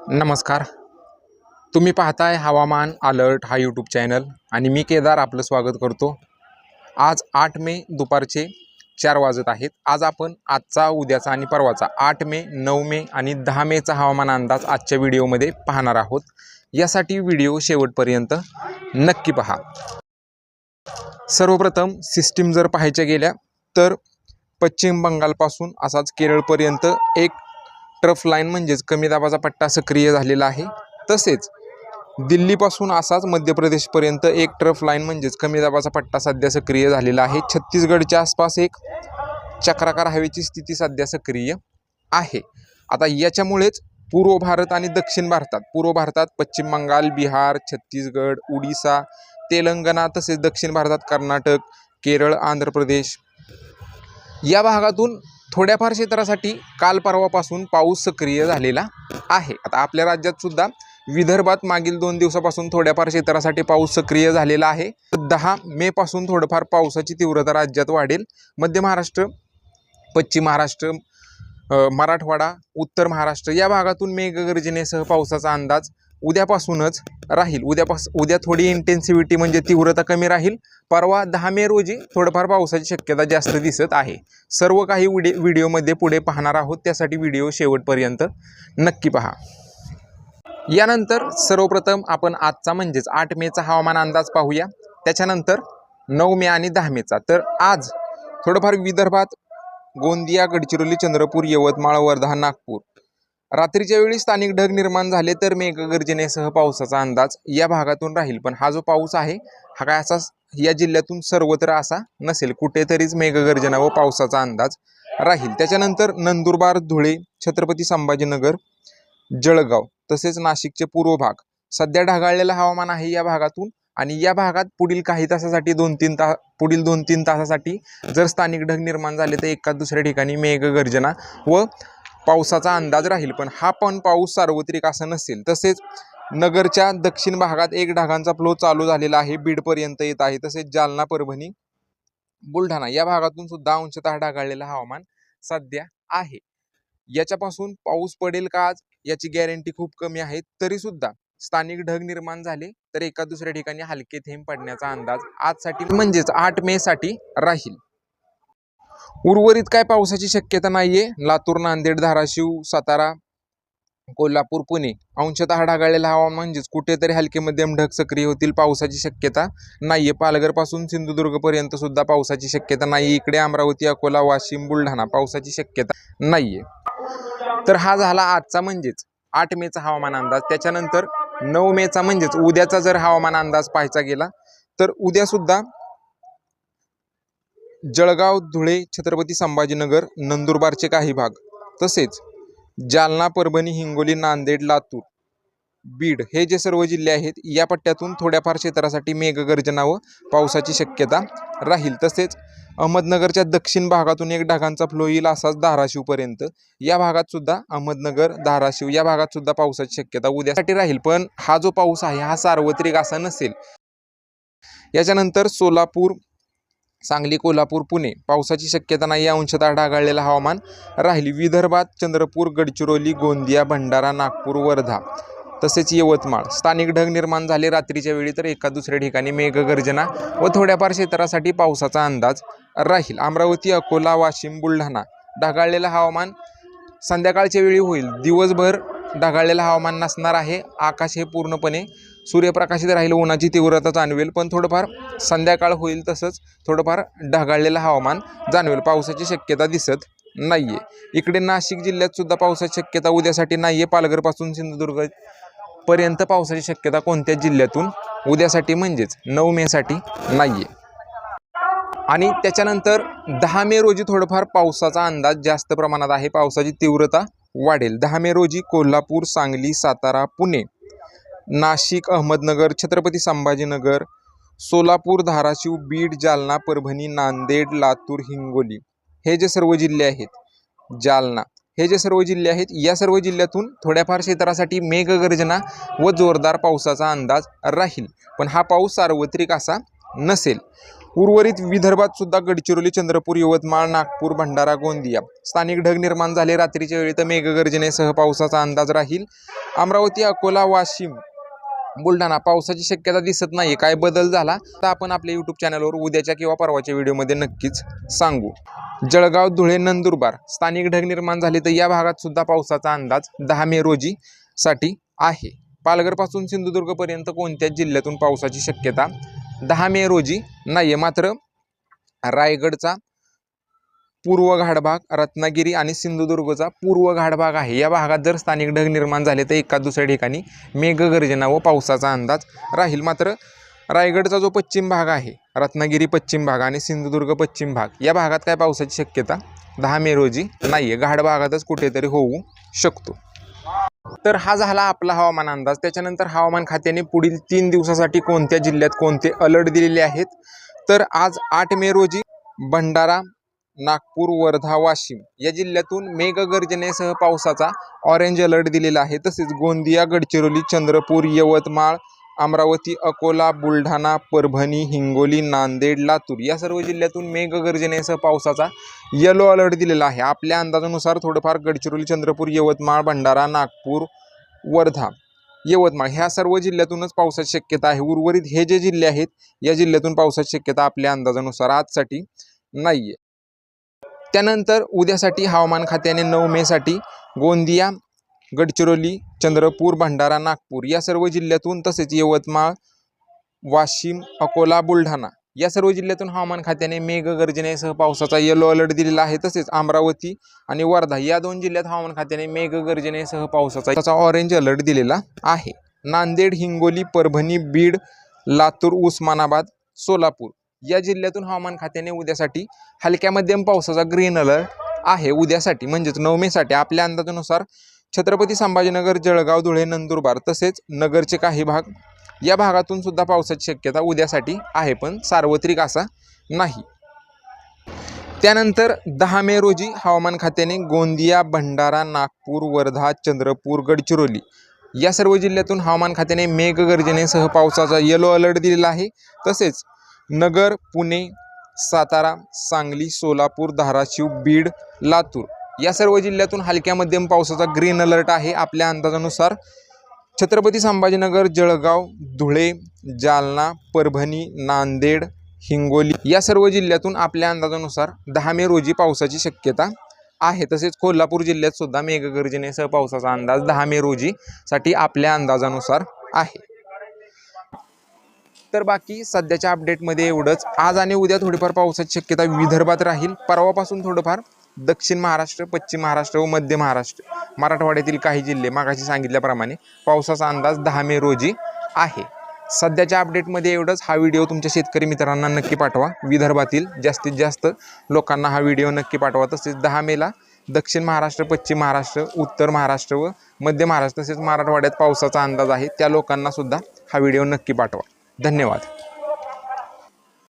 नमस्कार. तुम्ही पाहताय हवामान अलर्ट हा यूट्यूब चॅनल आणि मी केदार आपलं स्वागत करतो. आज आठ मे दुपारचे चार वाजत आहेत. आज आपण आजचा उद्याचा आणि परवाचा आठ मे नऊ मे आणि दहा मेचा हवामान अंदाज आजच्या व्हिडिओमध्ये पाहणार आहोत. यासाठी व्हिडिओ शेवटपर्यंत नक्की पहा. सर्वप्रथम सिस्टीम जर पाहायच्या गेल्या तर पश्चिम बंगालपासून असाच केरळपर्यंत एक ट्रफ लाईन म्हणजेच कमी दाबाचा पट्टा सक्रिय झालेला आहे. तसेच दिल्लीपासून असाच मध्य प्रदेशपर्यंत एक ट्रफ लाईन म्हणजेच कमी दाबाचा पट्टा सध्या सक्रिय झालेला आहे. छत्तीसगडच्या आसपास एक चक्राकार हवेची स्थिती सध्या सक्रिय आहे. आता याच्यामुळेच पूर्व भारत आणि दक्षिण भारतात पूर्व भारतात पश्चिम बंगाल बिहार छत्तीसगड उडिसा तेलंगणा तसेच दक्षिण भारतात कर्नाटक केरळ आंध्र प्रदेश या भागातून थोड्याफार क्षेत्रासाठी काल परवापासून पाऊस सक्रिय झालेला आहे. आता आपल्या राज्यात सुद्धा विदर्भात मागील दोन दिवसापासून थोड्याफार क्षेत्रासाठी पाऊस सक्रिय झालेला आहे. दहा मे पासून थोडंफार पावसाची तीव्रता राज्यात वाढेल. मध्य महाराष्ट्र पश्चिम महाराष्ट्र मराठवाडा उत्तर महाराष्ट्र या भागातून मेघगर्जनेसह पावसाचा अंदाज उद्यापासूनच राहील. उद्यापास उद्या थोडी इंटेन्सिव्हिटी म्हणजे तीव्रता कमी राहील. परवा दहा मे रोजी थोडंफार पावसाची शक्यता जास्त दिसत आहे. सर्व काही व्हिडि व्हिडिओमध्ये पुढे पाहणार आहोत. त्यासाठी व्हिडिओ शेवटपर्यंत नक्की पहा. यानंतर सर्वप्रथम आपण आजचा म्हणजेच आठ मेचा हवामान अंदाज पाहूया. त्याच्यानंतर नऊ मे आणि दहा मेचा तर आज थोडंफार विदर्भात गोंदिया गडचिरोली चंद्रपूर यवतमाळ वर्धा नागपूर रात्रीच्या वेळी स्थानिक ढग निर्माण झाले तर मेघगर्जनेसह पावसाचा अंदाज या भागातून राहील. पण हा जो पाऊस आहे हा काय असा या जिल्ह्यातून सर्वत्र असा नसेल. कुठेतरीच मेघगर्जना व पावसाचा अंदाज राहील. त्याच्यानंतर नंदुरबार धुळे छत्रपती संभाजीनगर जळगाव तसेच नाशिकचे पूर्व भाग. सध्या ढगाळलेलं हवामान आहे या भागातून आणि या भागात पुढील काही तासासाठी दोन तीन ता पुढील दोन तीन तासासाठी जर स्थानिक ढग निर्माण झाले तर एका दुसऱ्या ठिकाणी मेघगर्जना व पावसाचा अंदाज राहील पण हा पण पाऊस सार्वत्रिक असा नसेल. तसेच नगरच्या दक्षिण भागात एक ढगांचा फ्लो चालू झालेला आहे बीडपर्यंत येत आहे. तसेच जालना परभणी बुलढाणा या भागातून सुद्धा अंशतः ढगाळलेलं हवामान सध्या आहे. याच्यापासून पाऊस पडेल का आज? याची गॅरंटी खूप कमी आहे. तरी सुद्धा स्थानिक ढग निर्माण झाले तर एका दुसऱ्या ठिकाणी हलके थेंब पडण्याचा अंदाज आजसाठी म्हणजेच आठ मे साठी राहील. उर्वरित काय पावसाची शक्यता नाही आहे लातूर नांदेड धाराशिव सातारा कोल्हापूर पुणे. अंशतः ढगाळलेलं हवामान म्हणजेच कुठेतरी हलके मध्यम ढग सक्रिय होतील पावसाची शक्यता नाही आहे पालघरपासून सिंधुदुर्गपर्यंत सुद्धा पावसाची शक्यता नाही इकडे अमरावती अकोला वाशिम बुलढाणा पावसाची शक्यता नाहीये. तर हा झाला आजचा म्हणजेच आठ मेचा हवामान अंदाज. त्याच्यानंतर नऊ मेचा म्हणजेच उद्याचा जर हवामान अंदाज पाहायचा गेला तर उद्या सुद्धा जळगाव धुळे छत्रपती संभाजीनगर नंदुरबारचे काही भाग. तसेच जालना परभणी हिंगोली नांदेड लातूर बीड हे जे सर्व जिल्हे आहेत या पट्ट्यातून थोड्याफार क्षेत्रासाठी मेघगर्जना व पावसाची शक्यता राहील. तसेच अहमदनगरच्या दक्षिण भागातून एक ढगांचा फ्लो येईल असाच धाराशिवपर्यंत या भागात सुद्धा अहमदनगर धाराशिव या भागात सुद्धा पावसाची शक्यता उद्यासाठी राहील. पण हा जो पाऊस आहे हा सार्वत्रिक असा नसेल. याच्यानंतर सोलापूर सांगली कोल्हापूर पुणे. पावसाची शक्यता नाही या अंशतः ढगाळलेलं हवामान राहील. विदर्भात चंद्रपूर गडचिरोली गोंदिया भंडारा नागपूर वर्धा तसेच यवतमाळ. स्थानिक ढग निर्माण झाले. रात्रीच्या वेळी तर एका दुसऱ्या ठिकाणी मेघगर्जना व थोड्याफार क्षेत्रासाठी पावसाचा अंदाज राहील. अमरावती अकोला वाशिम बुलढाणा ढगाळलेलं हवामान संध्याकाळच्या वेळी होईल. दिवसभर ढगाळलेलं हवामान नसणार आहे. आकाश हे पूर्णपणे सूर्यप्रकाशित राहील उन्हाची तीव्रता जाणवेल पण थोडंफार संध्याकाळ होईल तसंच थोडंफार ढगाळलेलं हवामान जाणवेल. पावसाची शक्यता दिसत नाही आहे इकडे नाशिक जिल्ह्यात सुद्धा पावसाची शक्यता उद्यासाठी नाही आहे पालघरपासून सिंधुदुर्ग पर्यंत पावसाची शक्यता कोणत्या जिल्ह्यातून उद्यासाठी म्हणजेच नऊ मेसाठी नाही आहे आणि त्याच्यानंतर दहा मे रोजी थोडंफार पावसाचा अंदाज जास्त प्रमाणात आहे. पावसाची तीव्रता वाढेल. दहा मे रोजी कोल्हापूर सांगली सातारा पुणे नाशिक अहमदनगर छत्रपती संभाजीनगर सोलापूर धाराशिव बीड जालना परभणी नांदेड लातूर हिंगोली. हे जे सर्व जिल्हे आहेत जालना हे जे सर्व जिल्हे आहेत या सर्व जिल्ह्यातून थोड्याफार क्षेत्रासाठी मेघगर्जना व जोरदार पावसाचा अंदाज राहील. पण हा पाऊस सार्वत्रिक असा नसेल. उर्वरित विदर्भात सुद्धा गडचिरोली चंद्रपूर यवतमाळ नागपूर भंडारा गोंदिया स्थानिक ढग निर्माण झाले. रात्रीच्या वेळी तर मेघगर्जनेसह पावसाचा अंदाज राहील. अमरावती अकोला वाशिम बुलढाणा पावसाची शक्यता दिसत नाही काय बदल झाला तर आपण आपल्या यूट्यूब चॅनलवर उद्याच्या किंवा परवाच्या व्हिडिओमध्ये नक्कीच सांगू. जळगाव धुळे नंदुरबार स्थानिक ढग निर्माण झाले तर या भागात सुद्धा पावसाचा अंदाज दहा मे रोजी साठी आहे. पालघरपासून सिंधुदुर्गपर्यंत कोणत्याच जिल्ह्यातून पावसाची शक्यता दहा मे रोजी नाही आहे मात्र रायगडचा पूर्व घाटभाग रत्नागिरी आणि सिंधुदुर्गचा पूर्व घाटभाग आहे. या भागात जर स्थानिक ढग निर्माण झाले तर एका दुसऱ्या ठिकाणी मेघगर्जना व पावसाचा अंदाज राहील. मात्र रायगडचा जो पश्चिम भाग आहे रत्नागिरी पश्चिम भाग आणि सिंधुदुर्ग पश्चिम भाग या भागात काय पावसाची शक्यता? दहा मे रोजी नाही आहे घाट भागातच कुठेतरी होऊ शकतो. तर हा झाला आपला हवामान अंदाज. त्याच्यानंतर हवामान खात्याने पुढील तीन दिवसासाठी कोणत्या जिल्ह्यात कोणते अलर्ट दिलेले आहेत? तर आज आठ मे रोजी भंडारा नागपूर वर्धा वाशिम या जिल्ह्यातून मेघगर्जनेसह पावसाचा ऑरेंज अलर्ट दिलेला आहे. तसेच गोंदिया गडचिरोली चंद्रपूर यवतमाळ अमरावती अकोला बुलढाणा परभणी हिंगोली नांदेड लातूर या सर्व जिल्ह्यातून मेघगर्जनेसह पावसाचा येलो अलर्ट दिलेला आहे. आपल्या अंदाजानुसार थोडंफार गडचिरोली चंद्रपूर यवतमाळ भंडारा नागपूर वर्धा यवतमाळ ह्या सर्व जिल्ह्यातूनच पावसाची शक्यता आहे. उर्वरित हे जे जिल्हे आहेत या जिल्ह्यातून पावसाची शक्यता आपल्या अंदाजानुसार आजसाठी नाही आहे त्यानंतर उद्यासाठी हवामान खात्याने नऊ मेसाठी गोंदिया गडचिरोली चंद्रपूर भंडारा नागपूर या सर्व जिल्ह्यातून तसेच यवतमाळ वाशिम अकोला बुलढाणा या सर्व जिल्ह्यातून हवामान खात्याने मेघगर्जनेसह पावसाचा येलो अलर्ट दिलेला आहे. तसेच अमरावती आणि वर्धा या दोन जिल्ह्यात हवामान खात्याने मेघगर्जनेसह पावसाचा ऑरेंज अलर्ट दिलेला आहे. नांदेड हिंगोली परभणी बीड लातूर उस्मानाबाद सोलापूर या जिल्ह्यातून हवामान खात्याने उद्यासाठी हलक्या मध्यम पावसाचा ग्रीन अलर्ट आहे. उद्यासाठी म्हणजेच नऊ मेसाठी आपल्या अंदाजानुसार छत्रपती संभाजीनगर जळगाव धुळे नंदुरबार तसेच नगरचे काही भाग या भागातून सुद्धा पावसाची शक्यता उद्यासाठी आहे पण सार्वत्रिक असा नाही. त्यानंतर दहा मे रोजी हवामान खात्याने गोंदिया भंडारा नागपूर वर्धा चंद्रपूर गडचिरोली या सर्व जिल्ह्यातून हवामान खात्याने मेघगर्जनेसह पावसाचा येलो अलर्ट दिलेला आहे. तसेच नगर पुणे सातारा सांगली सोलापूर धाराशिव बीड लातूर या सर्व जिल्ह्यातून हलक्या मध्यम पावसाचा ग्रीन अलर्ट आहे आपल्या अंदाजानुसार. छत्रपती संभाजीनगर जळगाव धुळे जालना परभणी नांदेड हिंगोली या सर्व जिल्ह्यातून आपल्या अंदाजानुसार दहा मे रोजी पावसाची शक्यता आहे. तसेच कोल्हापूर जिल्ह्यात सुद्धा मेघगर्जनेसह पावसाचा अंदाज दहा मे रोजीसाठी आपल्या अंदाजानुसार आहे. तर बाकी सध्याच्या अपडेटमध्ये एवढंच. आज आणि उद्या थोडीफार पावसाची शक्यता विदर्भात राहील. परवापासून थोडंफार दक्षिण महाराष्ट्र पश्चिम महाराष्ट्र व मध्य महाराष्ट्र. मराठवाड्यातील काही जिल्हे मागाशी सांगितल्याप्रमाणे पावसाचा अंदाज दहा मे रोजी आहे. सध्याच्या अपडेटमध्ये एवढंच. हा व्हिडिओ तुमच्या शेतकरी मित्रांना नक्की पाठवा. विदर्भातील जास्तीत जास्त लोकांना हा व्हिडिओ नक्की पाठवा. तसेच दहा मेला दक्षिण महाराष्ट्र पश्चिम महाराष्ट्र उत्तर महाराष्ट्र व मध्य महाराष्ट्र तसेच मराठवाड्यात पावसाचा अंदाज आहे. त्या लोकांनासुद्धा हा व्हिडिओ नक्की पाठवा. धन्यवाद.